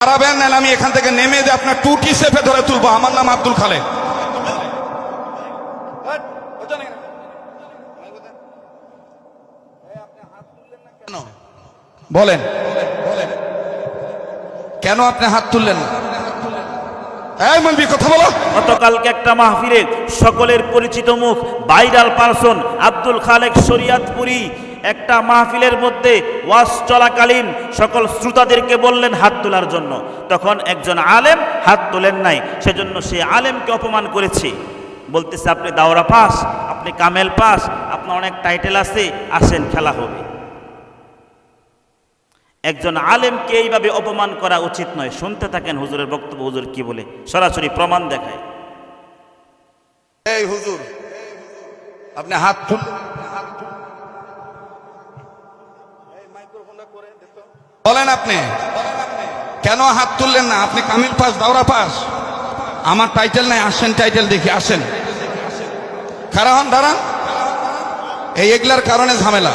দাঁড়াবেন নাহলে আমি এখান থেকে নেমে যে আপনার টুটি সেফে ধরে তুলবো। আমার নাম আব্দুল বলেন। কেন আপনি হাত তুললেন না? গতকালকে একটা সকলের পরিচিত মুখ ভাইরাল পারসন আব্দুল খালেক শরিয়াতপুরি। একটা মাহফিলের মধ্যে ওয়াজ চলাকালীন সকল শ্রোতাদেরকে বললেন হাত তোলার জন্য। তখন একজন আলেম হাত তোলেন নাই, সেজন্য সে আলেমকে অপমান করেছে। বলতেছে, আপনি দাওরা পাস, আপনি কামেল পাস, আপনার অনেক টাইটেল আছে, আসেন, খেলা হবে। একজন আলেমকে এইভাবে অপমান করা উচিত নয়। শুনতে থাকেন হুজুরের বক্তব্য, হুজুর কি বলে? সরাসরি প্রমাণ দেখায়। এই হুজুর, আপনি হাত তুল বলেন আপনি, কেন হাত তুললেন না? আপনি কামিল পাস, দাওরা পাস? আমার টাইটেল নাই, আসেন টাইটেল দেখি, আসেন। খারা হন, দাঁড়ান। এই এগুলার কারণে ঝামেলা।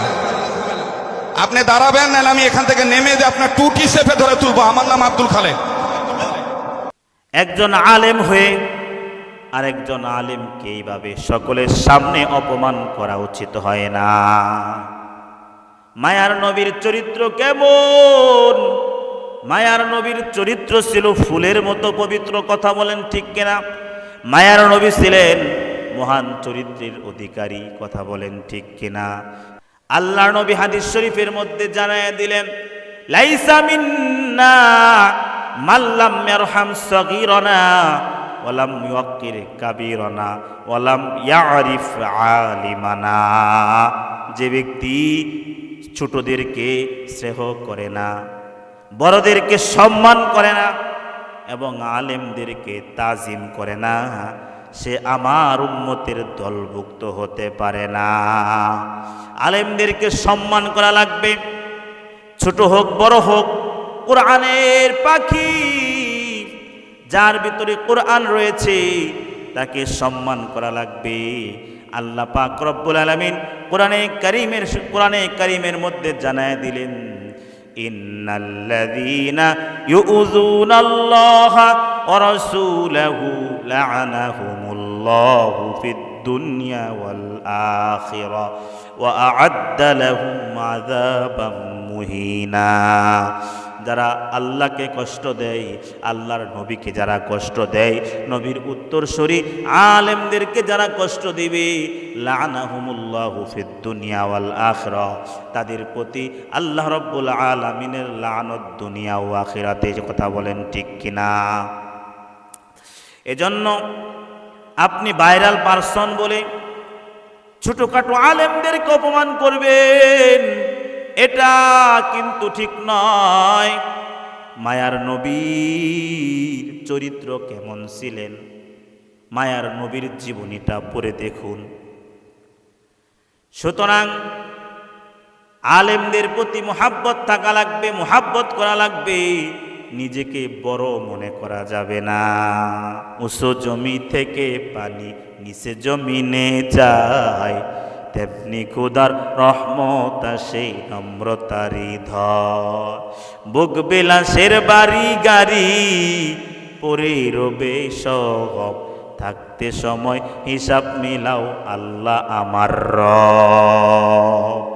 আপনি দাঁড়াবেন, নাহলে আমি এখান থেকে নেমে যে আপনার টুটি সেফে ধরে তুলবো। আমার নাম আব্দুল খালেক। একজন আলেম হয়ে আরেকজন আলেমকে এইভাবে সকলের সামনে অপমান করা উচিত হয় না। মায়ার নবীর চরিত্র কেমন? মায়ার নবীর চরিত্র ছিল ফুলের মতো পবিত্র, কথা বলেন ঠিক কিনা? মায়ার নবী ছিলেন মহান চরিত্রের অধিকারী, কথা বলেন ঠিক কিনা? আল্লাহ নবী হাদিস শরীফের মধ্যে জানায় দিলেন, লাইসা মিন্না মাল্লাম ইয়ারহাম সগীরনা ওয়ালাম ইউক্কির কাবীরনা ওয়ালাম ইয়ারিফ আলিমানা। যে ব্যক্তি ছোটদেরকে স্নেহ করে না, বড়দেরকে সম্মান করে না এবং আলেমদেরকে তাজিম করে না, সে আমার উম্মতের দলভুক্ত হতে পারে না। আলেমদেরকে সম্মান করা লাগবে, ছোট হোক, বড় হোক, কোরআনের পাখি যার ভিতরে কোরআন রয়েছে তাকে সম্মান করা লাগবে। আল্লাহ পাক রব্বুল আলামিন কোরআনে কারিমের কোরআনে কারিমের মধ্যে জানায় দিলেন, ইন্নাল্লাযীনা ইউযুনাল্লাহা ওয়া রাসূলাহু লা'আনাহুমুল্লাহু ফিদ দুনিয়া ওয়াল আখিরা ওয়া আ'আদ্দা লাহুম আযাবাম মুহিনা। যারা আল্লাহকে কষ্ট দেয়, আল্লাহর নবীকে যারা কষ্ট দেয়, নবীর উত্তর উত্তরসূরি আলেমদেরকে যারা কষ্ট দিবে, লানাহুমুল্লাহু ফিদ তাদের প্রতি আল্লাহ রব্বুল আলামিনের লানত দুনিয়া ও আখিরাতে কথা বলেন ঠিক কিনা? এজন্য আপনি ভাইরাল পারসন বলে ছোটখাটো আলেমদেরকে অপমান করবেন। এটা কিন্তু ঠিক নয়। মায়ার নবীর চরিত্র কেমন ছিলেন? মায়ার নবীর জীবনীটা পড়ে দেখুন। সুতরাং আলেমদের প্রতি মোহাব্বত থাকা লাগবে, মোহাব্বত করা লাগবে, নিজেকে বড় মনে করা যাবে না। উঁচু জমি থেকে পানি নিচে জমিনে যায়। তেমনি কুদার রহমত সেই নম্রতারি ধর। বুক বিলাসের বাড়ি গাড়ি, পরে রবে সব থাকতে সময় হিসাব মিলাও আল্লাহ আমার রব।